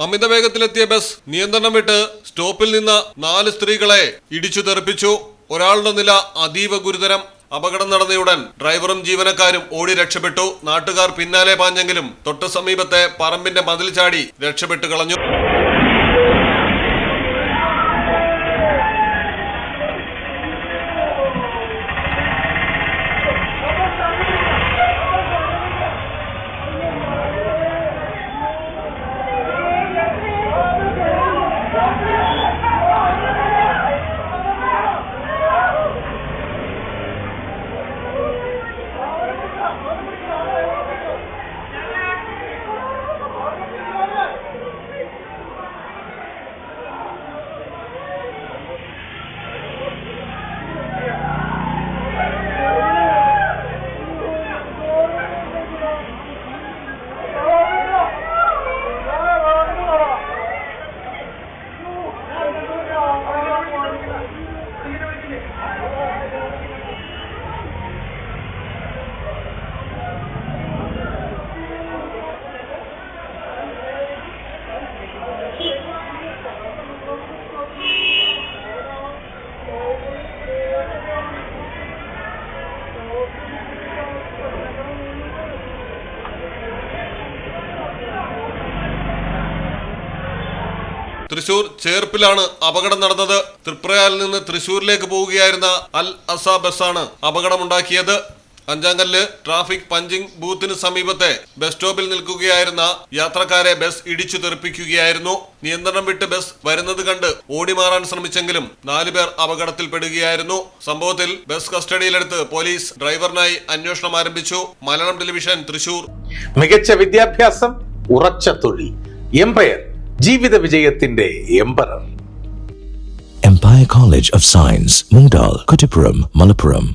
അമിത വേഗത്തിലെത്തിയ bus നിയന്ത്രണം വിട്ട് സ്റ്റോപ്പിൽ നിന്ന് നാല് സ്ത്രീകളെ ഇടിച്ചു തെറിപ്പിച്ചു. ഒരാളുടെ നില അതീവ ഗുരുതരം. അപകടം നടന്നയുടൻ ഡ്രൈവറും ജീവനക്കാരും ഓടി രക്ഷപ്പെട്ടു. നാട്ടുകാർ പിന്നാലെ പാഞ്ഞെങ്കിലും തൊട്ടു സമീപത്തെ പറമ്പിന്റെ മതിൽ ചാടി രക്ഷപ്പെട്ടു കളഞ്ഞു. തൃശൂർ ചേർപ്പിലാണ് അപകടം നടന്നത്. തൃപ്രയാലിൽ നിന്ന് തൃശൂരിലേക്ക് പോവുകയായിരുന്ന അൽ അസ ബസ്സാണ് അപകടമുണ്ടാക്കിയത്. അഞ്ചാങ്കല്ല് ട്രാഫിക് പഞ്ചിംഗ് ബൂത്തിന് സമീപത്തെ ബസ് സ്റ്റോപ്പിൽ നിൽക്കുകയായിരുന്ന യാത്രക്കാരെ ബസ് ഇടിച്ചു തെറിപ്പിക്കുകയായിരുന്നു. നിയന്ത്രണം വിട്ട് ബസ് വരുന്നത് കണ്ട് ഓടിമാറാൻ ശ്രമിച്ചെങ്കിലും നാലുപേർ അപകടത്തിൽപ്പെടുകയായിരുന്നു. സംഭവത്തിൽ ബസ് കസ്റ്റഡിയിലെടുത്ത് പോലീസ് ഡ്രൈവറിനായി അന്വേഷണം ആരംഭിച്ചു. മലയാളം ടെലിവിഷൻ തൃശൂർ. മികച്ച വിദ്യാഭ്യാസം ഉറച്ച തൊഴിൽ എംപയർ ജീവിത വിജയത്തിന്റെ Empire Empire College of Science, Mungdal, Kutipuram, Malappuram.